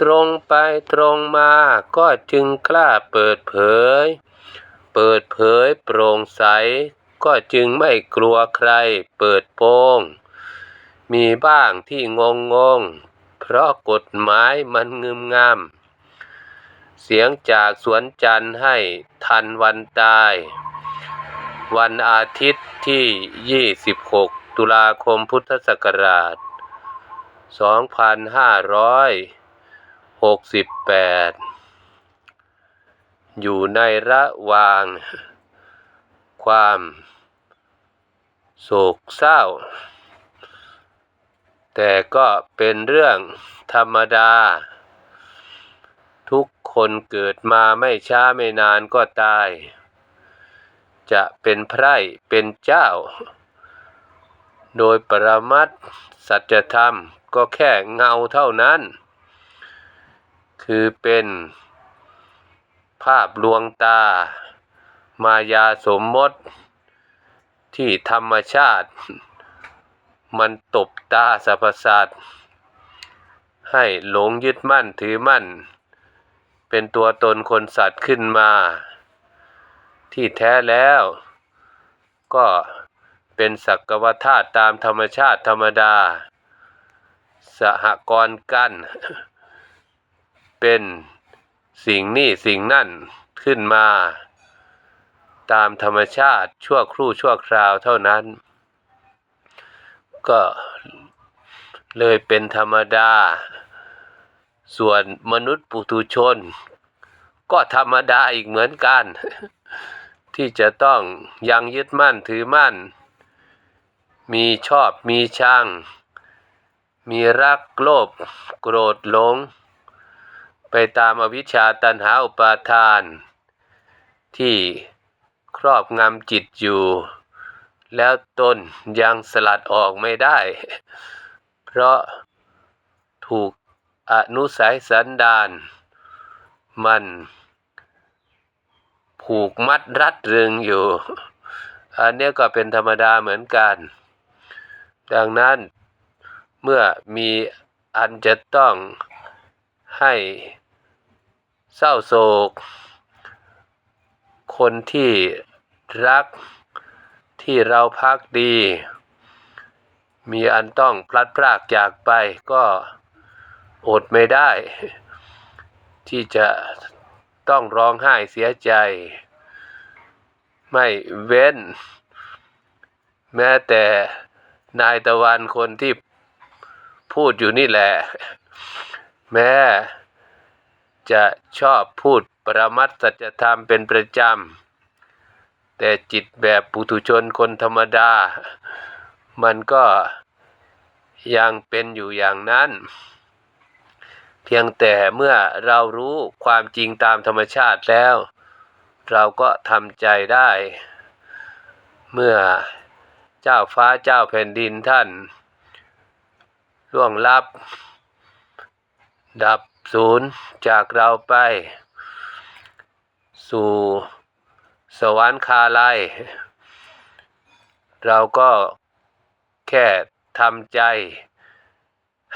ตรงไปตรงมาก็จึงกล้าเปิดเผย เปิดเผยโปร่งใส ก็จึงไม่กลัวใครเปิดโปง มีบ้างที่งงงง เพราะกฎหมายมันงึมงำเสียงจากสวนจันทร์ให้ทันวันตาย วันอาทิตย์ที่ 26 ตุลาคมพุทธศักราช 2568อยู่ในระหว่าง ความโศกเศร้า แต่ก็เป็นเรื่องธรรมดา ทุกคนเกิดมาไม่ช้าไม่นานก็ตาย จะเป็นไพร่เป็นเจ้า โดยปรมัตสัจธรรมก็แค่เงาเท่านั้น คือเป็นภาพลวงตา มายาสมมติ ที่ธรรมชาติ มันตบตาสรรพสัตว์ให้หลงยึดมั่นถือมั่น เป็นตัวตนคนสัตว์ขึ้นมา ที่แท้แล้ว ก็เป็นสักวธาตุตามธรรมชาติธรรมดา สหกรณ์กัน เป็นสิ่งนี้สิ่งนั่นขึ้นมา ตามธรรมชาติชั่วครู่ชั่วคราวเท่านั้น ก็เลยเป็นธรรมดา ส่วนมนุษย์ปุถุชน ก็ธรรมดาอีกเหมือนกัน ที่จะต้องยังยึดมั่นถือมั่น มีชอบมีชังมีรักโลภโกรธหลง ไปตามอวิชชาตันหาอุปาทาน ที่ครอบงำจิตอยู่ แล้วตนยังสลัดออกไม่ได้ เพราะถูกอนุสัยสันดาน มันผูกมัดรัดรึงอยู่ อันนี้ก็เป็นธรรมดาเหมือนกัน ดังนั้นเมื่อมีอันจะต้องให้ เศร้าโศก คนที่รักที่เราพักดี มีอันต้องพลัดพรากจากไปก็อดไม่ได้ ที่จะต้องร้องไห้เสียใจ ไม่เว้น แม้แต่นายตะวันคนที่พูดอยู่นี่แหละ แม้ จะชอบพูดประมัดสัจธรรมเป็นประจำ แต่จิตแบบปุถุชนคนธรรมดา มันก็ยังเป็นอยู่อย่างนั้น เพียงแต่เมื่อเรารู้ความจริงตามธรรมชาติแล้ว เราก็ทำใจได้ เมื่อเจ้าฟ้าเจ้าแผ่นดินท่านล่วงลับ ดับ ศูนย์จากเราไป สู่สวรรคาลัย เราก็แค่ทำใจ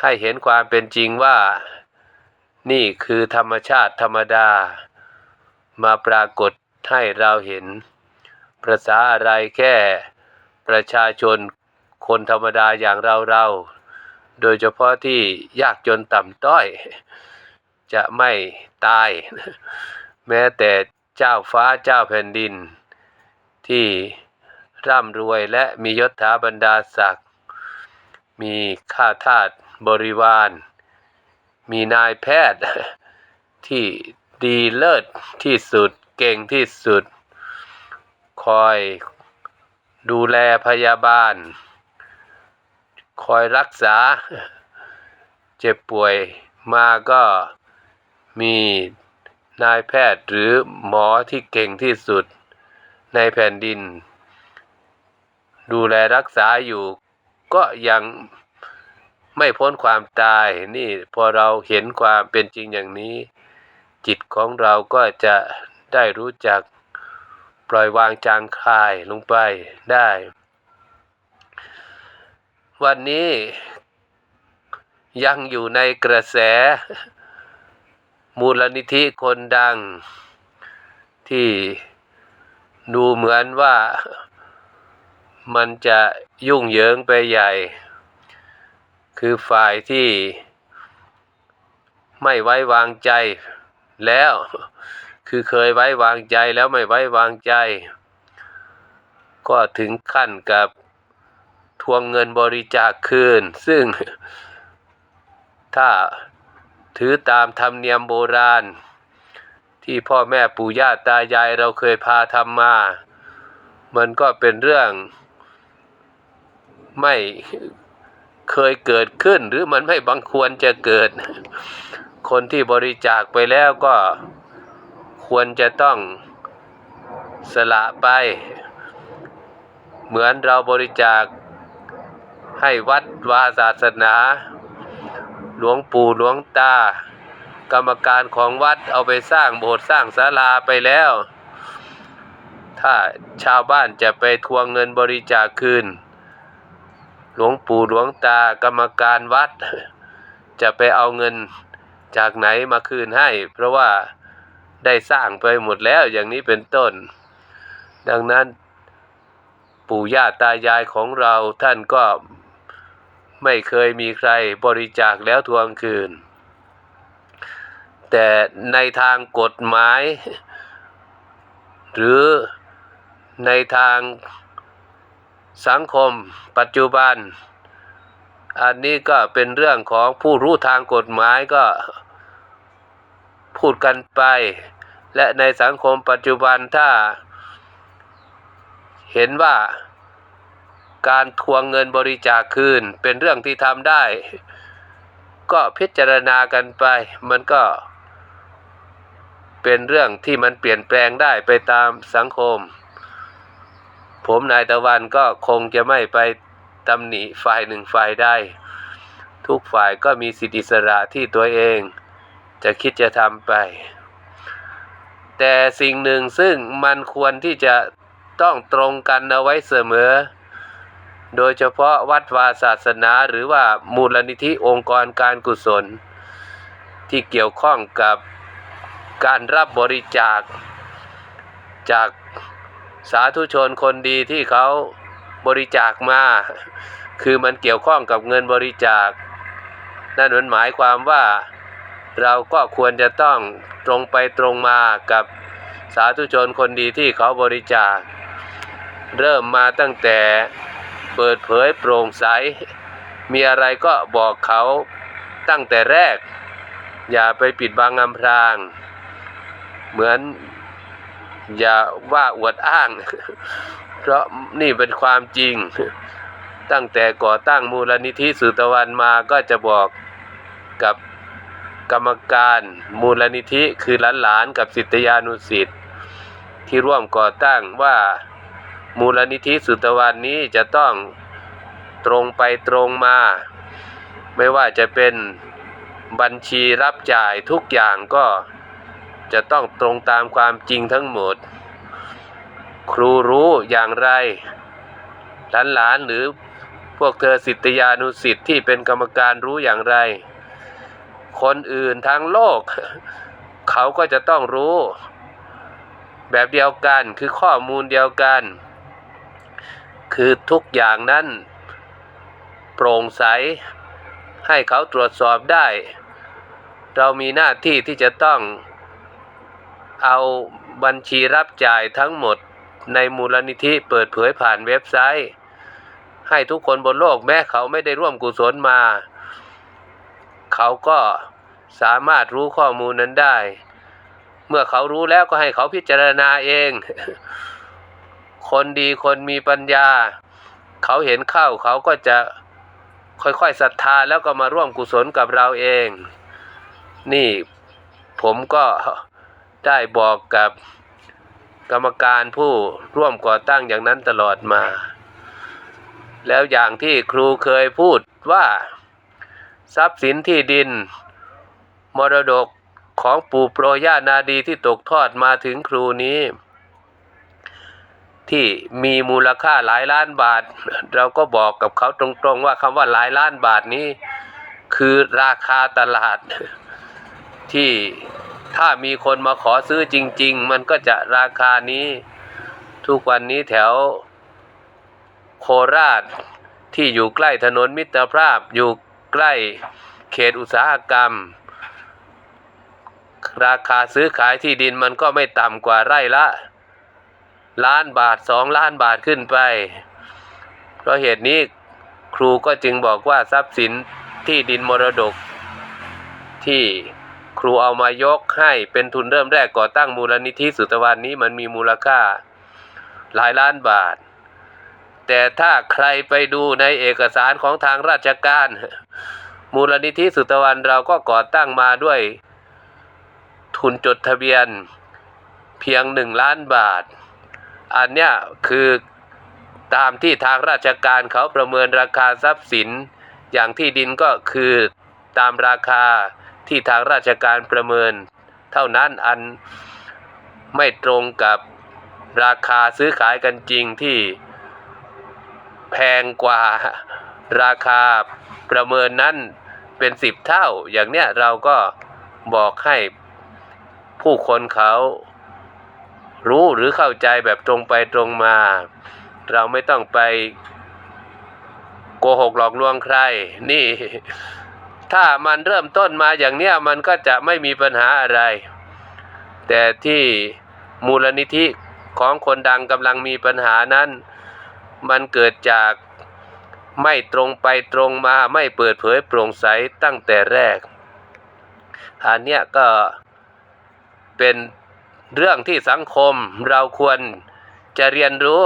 ให้เห็นความเป็นจริงว่า นี่คือธรรมชาติธรรมดา มาปรากฏให้เราเห็น ประษาอะไรแค่ประชาชนคนธรรมดาอย่างเราเรา โดยเฉพาะที่ยากจนต่ำต้อย จะไม่ตาย แม้แต่เจ้าฟ้าเจ้าแผ่นดิน ที่ร่ำรวยและมียศถาบรรดาศักดิ์มีข้าทาสบริวาร มีนายแพทย์ที่ดีเลิศที่สุดเก่งที่สุด คอยดูแลพยาบาล คอยรักษา เจ็บป่วยมาก็ มีนายแพทย์หรือหมอที่เก่งที่สุดในแผ่นดิน ดูแลรักษาอยู่ ก็ยังไม่พ้นความตายนี่พอเราเห็นความเป็นจริงอย่างนี้ จิตของเราก็จะได้รู้จักปล่อยวางจางคลายลงไปได้ วันนี้ยังอยู่ในกระแส มูลนิธิคนดัง ที่ดูเหมือนว่ามันจะยุ่งเหยิงไปใหญ่ คือฝ่ายที่ไม่ไว้วางใจแล้ว คือเคยไว้วางใจแล้วไม่ไว้วางใจ ก็ถึงขั้นกับทวงเงินบริจาคคืน ซึ่งถ้า ถือตามธรรมเนียมโบราณ ที่พ่อแม่ปู่ย่าตายายเราเคยพาทำมา มันก็เป็นเรื่อง ไม่เคยเกิดขึ้นหรือมันไม่บังควรจะเกิด คนที่บริจาคไปแล้วก็ควรจะต้องสละไป เหมือนเราบริจาคให้วัดวาศาสนา หลวงปู่หลวงตา กรรมการของวัดเอาไปสร้างโบสถ์สร้างศาลาไปแล้ว ถ้าชาวบ้านจะไปทวงเงินบริจาคคืน หลวงปู่หลวงตากรรมการวัด จะไปเอาเงินจากไหนมาคืนให้ เพราะว่าได้สร้างไปหมดแล้วอย่างนี้เป็นต้น ดังนั้นปู่ย่าตายายของเราท่านก็ ไม่เคยมีใครบริจาคแล้วทวงคืน แต่ในทางกฎหมาย หรือในทางสังคมปัจจุบัน อันนี้ก็เป็นเรื่องของผู้รู้ทางกฎหมายก็พูดกันไป และในสังคมปัจจุบันถ้าเห็นว่า การทวงเงินบริจาคคืน เป็นเรื่องที่ทำได้ ก็พิจารณากันไป มันก็ เป็นเรื่องที่มันเปลี่ยนแปลงได้ไปตามสังคม ผมนายตะวันก็คงจะไม่ไปตำหนิฝ่ายหนึ่งฝ่ายใดทุกฝ่ายก็มีสิทธิอิสระที่ตัวเอง จะคิดจะทำไป แต่สิ่งหนึ่งซึ่งมันควรที่จะต้องตรงกันเอาไว้เสมอ โดยเฉพาะวัดวาศาสนาหรือว่ามูลนิธิองค์กรการกุศล ที่เกี่ยวข้องกับการรับบริจาค จากสาธุชนคนดีที่เขาบริจาคมา คือมันเกี่ยวข้องกับเงินบริจาค นั่นมันหมายความว่าเราก็ควรจะต้องตรงไปตรงมากับสาธุชนคนดีที่เขาบริจาค เริ่มมาตั้งแต่ เปิดเผยโปร่งใส มีอะไรก็บอกเขาตั้งแต่แรก อย่าไปปิดบังอำพราง เหมือนอย่าว่าอวดอ้าง เพราะนี่เป็นความจริง ตั้งแต่ก่อตั้งมูลนิธิสุตวันมาก็จะบอกกับกรรมการมูลนิธิคือหลานๆกับศิษยานุศิษย์ที่ร่วมก่อตั้งว่า มูลนิธิสุตวันนี้จะต้องตรงไปตรงมา ไม่ว่าจะเป็นบัญชีรับจ่ายทุกอย่างก็จะต้องตรงตามความจริงทั้งหมด ครูรู้อย่างไรหลานๆหรือพวกเธอศิษยานุศิษย์ที่เป็นกรรมการรู้อย่างไร คนอื่นทั้งโลก เขาก็จะต้องรู้ แบบเดียวกันคือข้อมูลเดียวกัน คือทุกอย่างนั้นโปร่งใส ให้เขาตรวจสอบได้ เรามีหน้าที่ที่จะต้องเอาบัญชีรับจ่ายทั้งหมดในมูลนิธิเปิดเผยผ่านเว็บไซต์ ให้ทุกคนบนโลกแม้เขาไม่ได้ร่วมกุศลมา เขาก็สามารถรู้ข้อมูลนั้นได้ เมื่อเขารู้แล้วก็ให้เขาพิจารณาเอง คนดีคนมีปัญญา เขาเห็นเข้าเขาก็จะค่อยๆศรัทธาแล้วก็มาร่วมกุศลกับเราเอง นี่ผมก็ได้บอกกับกรรมการผู้ร่วมก่อตั้งอย่างนั้นตลอดมา แล้วอย่างที่ครูเคยพูดว่า ทรัพย์สินที่ดิน มรดกของปู่โปรย่านาดีที่ตกทอดมาถึงครูนี้ ที่มีมูลค่าหลายล้านบาท เราก็บอกกับเขาตรงๆว่าคำว่าหลายล้านบาทนี้ คือราคาตลาด ที่ถ้ามีคนมาขอซื้อจริง ๆ มันก็จะราคานี้ ทุกวันนี้แถว โคราชที่อยู่ใกล้ถนนมิตรภาพอยู่ใกล้เขตอุตสาหกรรม ราคาซื้อขายที่ดินมันก็ไม่ต่ำกว่าไร่ละ ล้านบาทสองล้านบาทขึ้นไป เพราะเหตุนี้ครูก็จึงบอกว่าทรัพย์สินที่ดินมรดก ที่ครูเอามายกให้เป็นทุนเริ่มแรกก่อตั้งมูลนิธิสุตวันนี้มันมีมูลค่าหลายล้านบาท แต่ถ้าใครไปดูในเอกสารของทางราชการ มูลนิธิสุตวันเราก็ก่อตั้งมาด้วยทุนจดทะเบียนเพียงหนึ่งล้านบาท อันเนี้ยคือตามที่ทางราชการเขาประเมินราคาทรัพย์สิน อย่างที่ดินก็คือตามราคาที่ทางราชการประเมิน เท่านั้นอันไม่ตรงกับราคาซื้อขายกันจริงที่แพงกว่าราคาประเมินนั้นเป็นสิบเท่า อย่างเนี้ยเราก็บอกให้ผู้คนเขา รู้หรือเข้าใจแบบตรงไปตรงมา เราไม่ต้องไปโกหกหลอกลวงใคร นี่ ถ้ามันเริ่มต้นมาอย่างเนี้ยมันก็จะไม่มีปัญหาอะไร แต่ที่มูลนิธิของคนดังกำลังมีปัญหานั้น มันเกิดจากไม่ตรงไปตรงมาไม่เปิดเผยโปร่งใสตั้งแต่แรก อันเนี้ยก็เป็น เรื่องที่สังคมเราควรจะเรียนรู้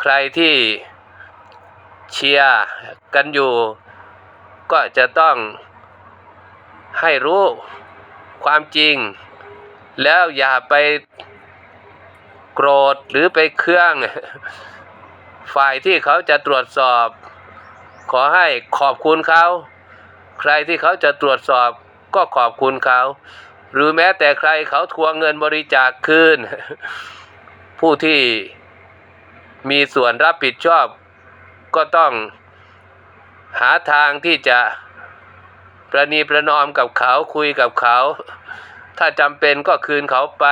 ใครที่เชียร์กันอยู่ ก็จะต้องให้รู้ความจริง แล้วอย่าไปโกรธหรือไปเครื่อง ฝ่ายที่เขาจะตรวจสอบ ขอให้ขอบคุณเขา ใครที่เขาจะตรวจสอบก็ขอบคุณเขา หรือแม้แต่ใครเขาทวงเงินบริจาคคืน ผู้ที่มีส่วนรับผิดชอบ ก็ต้องหาทางที่จะประนีประนอมกับเขาคุยกับเขา ถ้าจำเป็นก็คืนเขาไป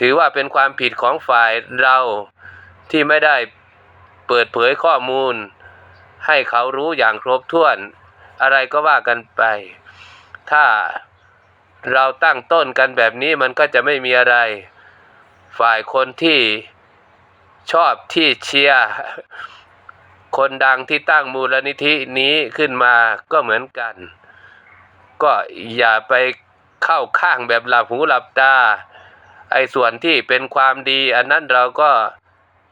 ถือว่าเป็นความผิดของฝ่ายเราที่ไม่ได้เปิดเผยข้อมูล ให้เขารู้อย่างครบถ้วน อะไรก็ว่ากันไป ถ้า เราตั้งต้นกันแบบนี้มันก็จะไม่มีอะไร ฝ่ายคนที่ชอบที่เชียร์คนดังที่ตั้งมูลนิธินี้ขึ้นมาก็เหมือนกัน ก็อย่าไปเข้าข้างแบบหลับหูหลับตา ไอ้ส่วนที่เป็นความดี อันนั้นเราก็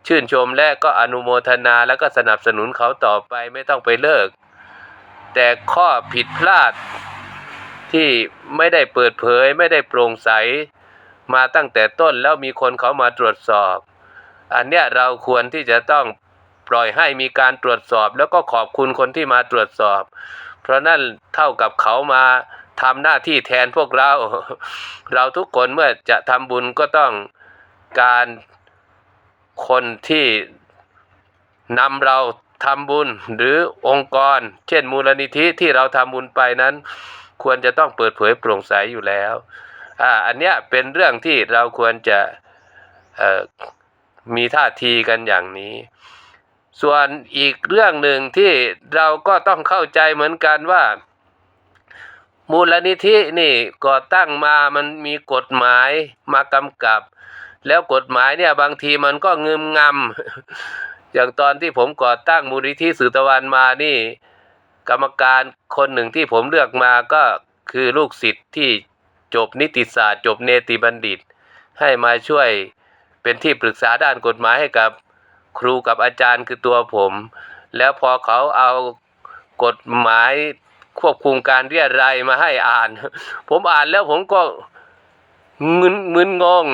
ชื่นชมและก็อนุโมทนาแล้วก็สนับสนุนเขาต่อไปไม่ต้องไปเลิก แต่ข้อผิดพลาด ที่ไม่ได้เปิดเผยไม่ได้โปร่งใส มาตั้งแต่ต้นแล้วมีคนเขามาตรวจสอบ อันเนี้ยเราควรที่จะต้องปล่อยให้มีการตรวจสอบ แล้วก็ขอบคุณคนที่มาตรวจสอบ เพราะนั่นเท่ากับเขามาทำหน้าที่แทนพวกเรา เราทุกคนเมื่อจะทำบุญก็ต้องการคนที่นำเราทำบุญหรือองค์กร เช่นมูลนิธิที่เราทำบุญไปนั้น ควรจะต้องเปิดเผยโปร่งใสอยู่แล้วอ่าอันเนี้ยเป็นเรื่องที่เราควรจะเอ่อมีท่าทีกันอย่างนี้ ส่วนอีกเรื่องหนึ่งที่เราก็ต้องเข้าใจเหมือนกันว่า มูลนิธินี่ก่อตั้งมามันมีกฎหมายมากำกับ แล้วกฎหมายเนี่ยบางทีมันก็งึมงำอย่างตอนที่ผมก่อตั้งมูลนิธิสือตะวันมานี่ กรรมการคนหนึ่งที่ผมเลือกมาก็คือลูกศิษย์ที่จบนิติศาสตร์ จบเนติบัณฑิต ให้มาช่วยเป็นที่ปรึกษาด้านกฎหมายให้กับครูกับอาจารย์คือตัวผม แล้วพอเขาเอากฎหมายควบคุมการเรียรายมาให้อ่าน ผมอ่านแล้วผมก็มึนมึนงง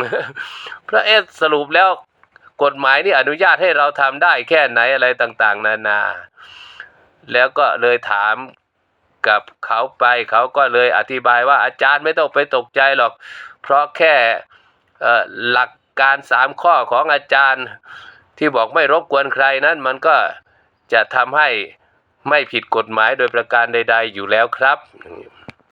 พระเอสสรุปแล้วกฎหมายนี่อนุญาตให้เราทำได้แค่ไหนอะไรต่าง ๆ นานา แล้วก็เลยถามกับเขาไปเขาก็เลยอธิบายว่าอาจารย์ไม่ต้องไปตกใจหรอก เพราะแค่หลักการสามข้อของอาจารย์ที่บอกไม่รบกวนใครนั้นมันก็จะทำให้ไม่ผิดกฎหมายโดยประการใด ๆ อยู่แล้วครับ